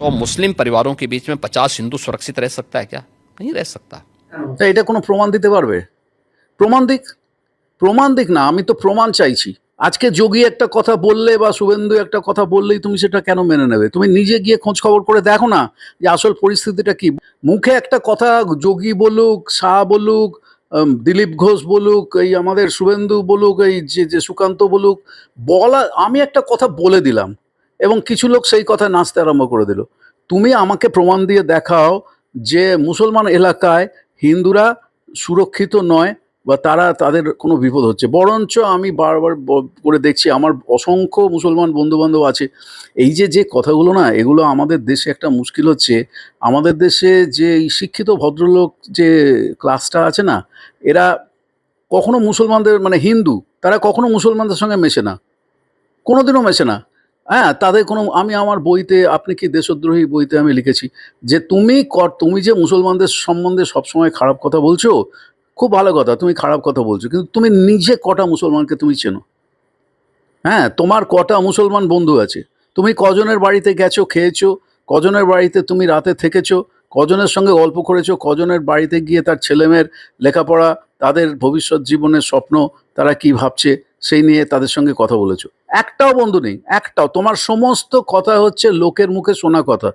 सौ मुस्लिम परिवारों के बीच में पचास हिंदू सुरक्षित रह सकता है क्या नहीं रह सकता তা এটা কোনো প্রমাণ দিতে পারবে প্রমাণ দিক প্রমাণ দিক না আমি তো প্রমাণ চাইছি আজকে যোগী একটা কথা বললে বা শুভেন্দু একটা কথা বললেই তুমি সেটা কেন মেনে নেবে তুমি নিজে গিয়ে খোঁজ খবর করে দেখো না যে আসল পরিস্থিতিটা কি মুখে একটা কথা যোগী বলুক শাহ বলুক উম, দিলীপ ঘোষ বলুক এই আমাদের শুভেন্দু বলুক এই যে যে সুকান্ত বলুক বলা আমি একটা কথা বলে দিলাম এবং কিছু লোক সেই কথা নাচতে আরম্ভ করে দিল। তুমি আমাকে প্রমাণ দিয়ে দেখাও যে মুসলমান এলাকায় হিন্দুরা সুরক্ষিত নয় বা তারা তাদের কোনো বিপদ হচ্ছে। বরঞ্চ আমি বারবার করে দেখছি আমার অসংখ্য মুসলমান বন্ধুবান্ধব আছে। এই যে যে কথাগুলো না, এগুলো আমাদের দেশে একটা মুশকিল হচ্ছে। আমাদের দেশে যে শিক্ষিত ভদ্রলোক যে ক্লাসটা আছে না, এরা কখনো মুসলমানদের মানে হিন্দু, তারা কখনো মুসলমানদের সঙ্গে মেশে না। কোনোদিনও মেশে না। হ্যাঁ তাদের কোনো, আমি আমার বইতে, আপনি কি দেশদ্রোহী বইতে আমি লিখেছি যে তুমি ক- তুমি যে মুসলমানদের সম্বন্ধে সবসময় খারাপ কথা বলছো, খুব ভালো কথা, তুমি খারাপ কথা বলছো, কিন্তু তুমি নিজে কটা মুসলমানকে তুমি চেনো? হ্যাঁ তোমার কটা মুসলমান বন্ধু আছে? তুমি কজনের বাড়িতে গেছো, খেয়েছো, কজনের বাড়িতে তুমি রাতে থেকেছো, কজনের সঙ্গে গল্প করেছ, কজনের বাড়িতে গিয়ে তার ছেলেমেয়ের লেখাপড়া, তাদের ভবিষ্যৎ জীবনের স্বপ্ন, তারা কি ভাবছে? সেই নিয়ে তাদের সঙ্গে কথা বলেছ। একটাও বন্ধু নেই, একটাও। তোমার সমস্ত কথা হচ্ছে লোকের মুখে শোনা কথা।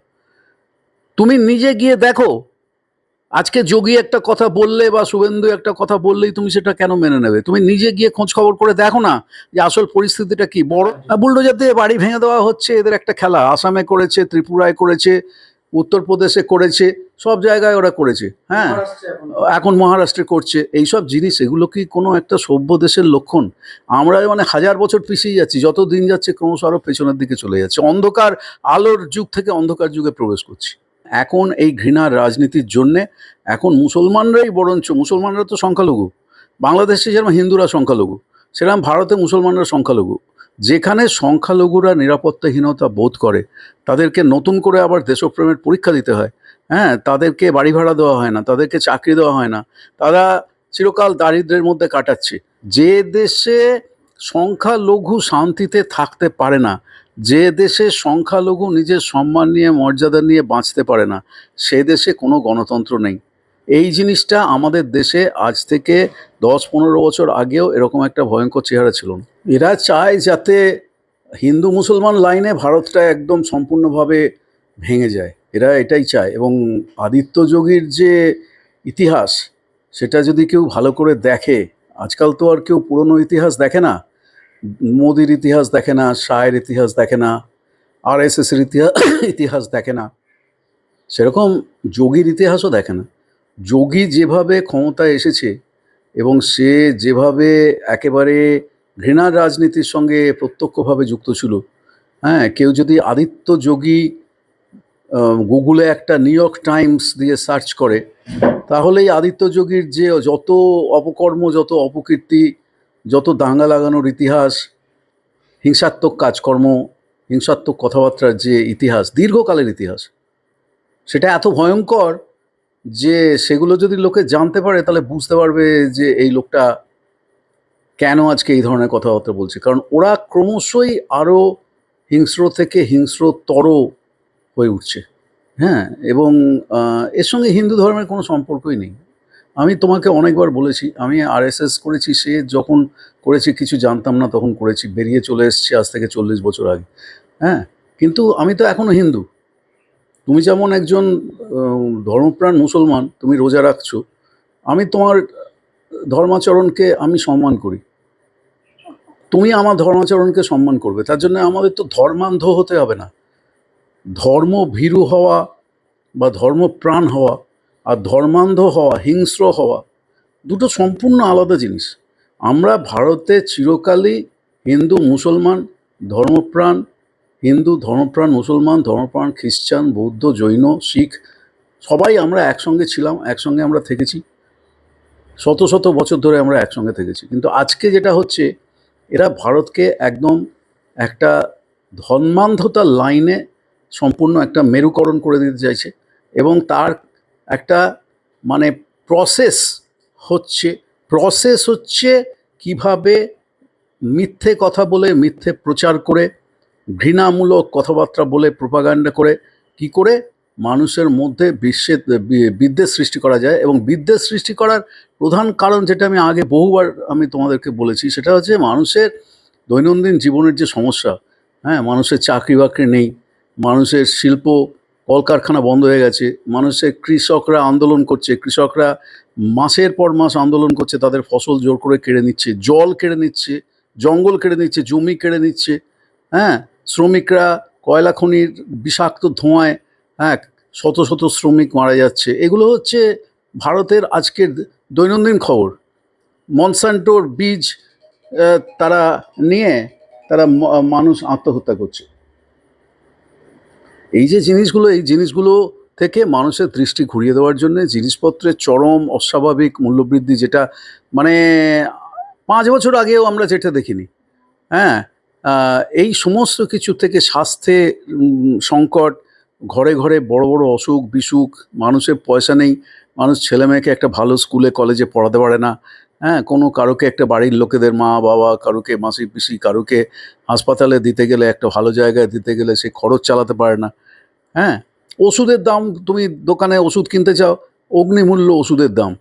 তুমি নিজে গিয়ে দেখো, আজকে যোগী একটা কথা বললে বা শুভেন্দু একটা কথা বললেই তুমি সেটা কেন মেনে নেবে? তুমি নিজে গিয়ে খোঁজ খবর করে দেখো না যে আসল পরিস্থিতিটা কি। বড়, বুলডোজার দিয়ে বাড়ি ভেঙে দেওয়া হচ্ছে, এদের একটা খেলা। আসামে করেছে, ত্রিপুরায় করেছে উত্তরপ্রদেশে করেছে সব জায়গায় ওরা করেছে হ্যাঁ। এখন। মহারাষ্ট্রে করছে এইসব জিনিস এগুলো কি কোনো একটা সভ্য দেশের লক্ষণ? আমরা মানে হাজার বছর পিছিয়ে যাচ্ছি যত দিন যাচ্ছে ক্রমশ আরও পেছনের দিকে চলে যাচ্ছে। অন্ধকার আলোর যুগ থেকে অন্ধকার যুগে প্রবেশ করছি। এখন এই ঘৃণার রাজনীতির জন্যে এখন মুসলমানরাই বরঞ্চ মুসলমানরা তো সংখ্যালঘু বাংলাদেশে যেরকম হিন্দুরা সংখ্যালঘু সেরকম ভারতে মুসলমানরা সংখ্যালঘু। যেখানে সংখ্যালঘুরা নিরাপত্তাহীনতা বোধ করে, তাদেরকে নতুন করে আবার দেশপ্রেমের পরীক্ষা দিতে হয়। হ্যাঁ তাদেরকে বাড়ি ভাড়া দেওয়া হয় না, তাদেরকে চাকরি দেওয়া হয় না। তারা চিরকাল দারিদ্র্যের মধ্যে কাটাচ্ছে। যে দেশে সংখ্যালঘু শান্তিতে থাকতে পারে না, যে দেশে সংখ্যালঘু নিজের সম্মান নিয়ে, মর্যাদা নিয়ে বাঁচতে পারে না, সে দেশে কোনো গণতন্ত্র নেই। এই জিনিসটা আমাদের দেশে আজ থেকে দশ পনেরো বছর আগেও এরকম একটা ভয়ঙ্কর চেহারা ছিল না। এরা চায় যাতে হিন্দু মুসলমান লাইনে ভারতটা একদম সম্পূর্ণভাবে ভেঙে যায়। এরা এটাই চায় এবং আদিত্য যোগীর যে ইতিহাস, সেটা যদি কেউ ভালো করে দেখে, আজকাল তো আর কেউ পুরনো ইতিহাস দেখে না। মোদির ইতিহাস দেখে না, শাহের ইতিহাস দেখে না, আর এস এসের ইতিহাস ইতিহাস দেখে না। সেরকম যোগীর ইতিহাসও দেখে না। যোগী যেভাবে ক্ষমতায় এসেছে এবং সে যেভাবে একেবারে ঘৃণার রাজনীতির সঙ্গে প্রত্যক্ষভাবে যুক্ত ছিল হ্যাঁ কেউ যদি আদিত্য যোগী গুগলে একটা নিউ ইয়র্ক টাইমস দিয়ে সার্চ করে, তাহলেই আদিত্য যোগীর যে যত অপকর্ম, যত অপকীর্তি, যত দাঙ্গা লাগানোর ইতিহাস, হিংসাত্মক কাজকর্ম, হিংসাত্মক কথাবার্তার যে ইতিহাস, দীর্ঘকালের ইতিহাস, সেটা এত ভয়ঙ্কর যে সেগুলো যদি লোকে জানতে পারে, তাহলে বুঝতে পারবে যে এই লোকটা কেন আজকে এই ধরনের কথাবার্তা বলছে। কারণ ওরা ক্রমশই আরও হিংস্র থেকে হিংস্রতর হয়ে উঠছে। হ্যাঁ এবং এর সঙ্গে হিন্দু ধর্মের কোনো সম্পর্কই নেই। আমি তোমাকে অনেকবার বলেছি, আমি আরএসএস করেছি, সে যখন করেছি কিছু জানতাম না, তখন করেছি, বেরিয়ে চলে এসেছি আজ থেকে চল্লিশ বছর আগে। হ্যাঁ কিন্তু আমি তো এখনও হিন্দু। তুমি যেমন একজন ধর্মপ্রাণ মুসলমান, তুমি রোজা রাখছো, আমি তোমার ধর্মাচরণকে আমি সম্মান করি। তুমি আমার ধর্মাচরণকে সম্মান করবে, তার জন্য আমাদের তো ধর্মান্ধ হতে হবে না। ধর্ম ভীরু হওয়া বা ধর্মপ্রাণ হওয়া আর ধর্মান্ধ হওয়া, হিংস্র হওয়া, দুটো সম্পূর্ণ আলাদা জিনিস। আমরা ভারতে চিরকালই হিন্দু, মুসলমান, ধর্মপ্রাণ হিন্দু, ধর্মপ্রাণ, মুসলমান, ধর্মপ্রাণ, খ্রিস্টান, বৌদ্ধ, জৈন, শিখ, সবাই আমরা একসঙ্গে ছিলাম, একসঙ্গে আমরা থেকেছি। শত শত বছর ধরে আমরা একসঙ্গে থেকেছি। কিন্তু আজকে যেটা হচ্ছে, এরা ভারতকে একদম একটা ধর্মান্ধতার লাইনে সম্পূর্ণ একটা মেরুকরণ করে দিতে চাইছে এবং তার একটা মানে প্রসেস হচ্ছে প্রসেস হচ্ছে কীভাবে মিথ্যে কথা বলে মিথ্যে প্রচার করে ঘৃণামূলক কথাবার্তা বলে প্রোপাগান্ডা করে, কি করে? মানুষের মধ্যে বিশ্বের বিদ্বেষ সৃষ্টি করা যায় এবং বিদ্বেষ সৃষ্টি করার প্রধান কারণ যেটা আমি আগে বহুবার আমি তোমাদেরকে বলেছি, সেটা হচ্ছে মানুষের দৈনন্দিন জীবনের যে সমস্যা হ্যাঁ? মানুষের চাকরি বাকরি নেই, মানুষের শিল্প, কলকারখানা বন্ধ হয়ে গেছে, মানুষের কৃষকরা আন্দোলন করছে, কৃষকরা মাসের পর মাস আন্দোলন করছে, তাদের ফসল জোর করে কেড়ে নিচ্ছে, জল কেড়ে নিচ্ছে, জঙ্গল কেড়ে নিচ্ছে, জমি কেড়ে নিচ্ছে হ্যাঁ? শ্রমিকরা কয়লা খনির বিষাক্ত ধোঁয়ায় হ্যাঁ শত শত শ্রমিক মারা যাচ্ছে। এগুলো হচ্ছে ভারতের আজকের দৈনন্দিন খবর। মনসান্টোর বীজ তারা নিয়ে তারা মানুষ আত্মহত্যা করছে। এই যে জিনিসগুলো, এই জিনিসগুলো থেকে মানুষের দৃষ্টি ঘুরিয়ে দেওয়ার জন্য জিনিসপত্রের চরম অস্বাভাবিক মূল্যবৃদ্ধি যেটা মানে পাঁচ বছর আগেও আমরা যেটা দেখিনি। হ্যাঁ এই সমস্ত কিছু থেকে স্বাস্থ্যে সংকট, ঘরে ঘরে বড় বড় অসুখ, বিসুখ, মানুষের পয়সা নেই, মানুষ ছেলে মেয়েকে একটা ভালো স্কুলে, কলেজে পড়াতে পারে না হ্যাঁ কোনো কারোকে একটা বাড়ির লোকেদের মা বাবা, কারোকে মাসি পিসি, কারোকে হাসপাতালে দিতে গেলে, একটা ভালো জায়গায় দিতে গেলে সে খরচ চালাতে পারে না হ্যাঁ ওষুধের দাম, তুমি দোকানে ওষুধ কিনতে চাও, অগ্নিমূল্য ওষুধের দাম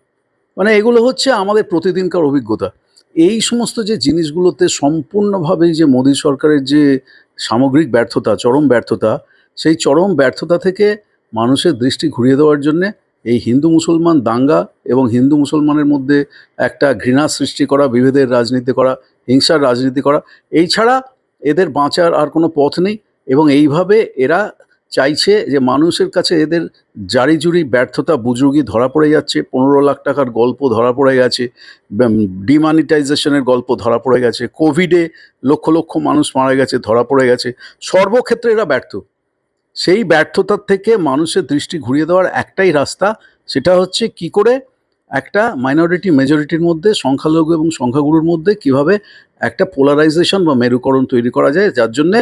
মানে এগুলো হচ্ছে আমাদের প্রতিদিনকার অভিজ্ঞতা। এই সমস্ত যে জিনিসগুলোতে সম্পূর্ণভাবেই যে মোদী সরকারের যে সামগ্রিক ব্যর্থতা, চরম ব্যর্থতা, সেই চরম ব্যর্থতা থেকে মানুষের দৃষ্টি ঘুরিয়ে দেওয়ার জন্যে এই হিন্দু মুসলমান দাঙ্গা এবং হিন্দু মুসলমানের মধ্যে একটা ঘৃণা সৃষ্টি করা, বিভেদের রাজনীতি করা, হিংসার রাজনীতি করা, এই ছাড়া এদের বাঁচার আর কোনো পথ নেই এবং এইভাবে এরা চাইছে যে মানুষের কাছে এদের জারি জুরি ব্যর্থতা বুজুগি ধরা পড়ে যাচ্ছে, পনেরো লাখ টাকার গল্প ধরা পড়ে গেছে ডিমানিটাইজেশনের গল্প ধরা পড়ে গেছে কোভিডে লক্ষ লক্ষ মানুষ মারা গেছে, ধরা পড়ে গেছে। সর্বক্ষেত্রে এরা ব্যর্থ। সেই ব্যর্থতার থেকে মানুষের দৃষ্টি ঘুরিয়ে দেওয়ার একটাই রাস্তা, সেটা হচ্ছে কি করে একটা মাইনরিটি মেজরিটির মধ্যে, সংখ্যালঘু এবং সংখ্যাগুরুর মধ্যে কীভাবে একটা পোলারাইজেশন বা মেরুকরণ তৈরি করা যায়, যার জন্যে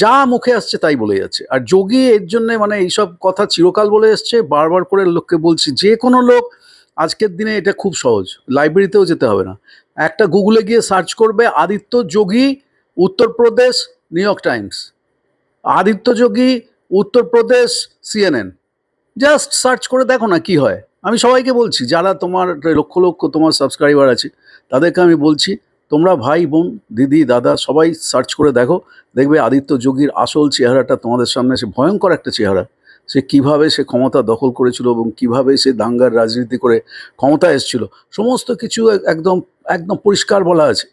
যা মুখে আসছে তাই বলে যাচ্ছে। আর যোগী এর জন্যে মানে এইসব কথা চিরকাল বলে এসছে, বারবার করে লোককে বলছি, যে কোনো লোক আজকের দিনে এটা খুব সহজ লাইব্রেরিতেও যেতে হবে না। একটা গুগলে গিয়ে সার্চ করবে, Aditya Yogi, Uttar Pradesh New York Times Aditya Yogi, Uttar Pradesh CNN just search করে দেখো না কি হয়। আমি সবাইকে বলছি, যারা তোমার লক্ষ লক্ষ তোমার সাবস্ক্রাইবার আছে, তাদেরকে আমি বলছি, তোমরা ভাই, বোন, দিদি, দাদা সবাই সার্চ করে দেখো, দেখবে আদিত্য যোগীর আসল চেহারাটা তোমাদের সামনে এসে ভয়ঙ্কর একটা চেহারা। সে কীভাবে সে ক্ষমতা দখল করেছিল এবং কীভাবে সে দাঙ্গার রাজনীতি করে ক্ষমতা এসেছিল, সমস্ত কিছু একদম একদম পরিষ্কার বলা আছে।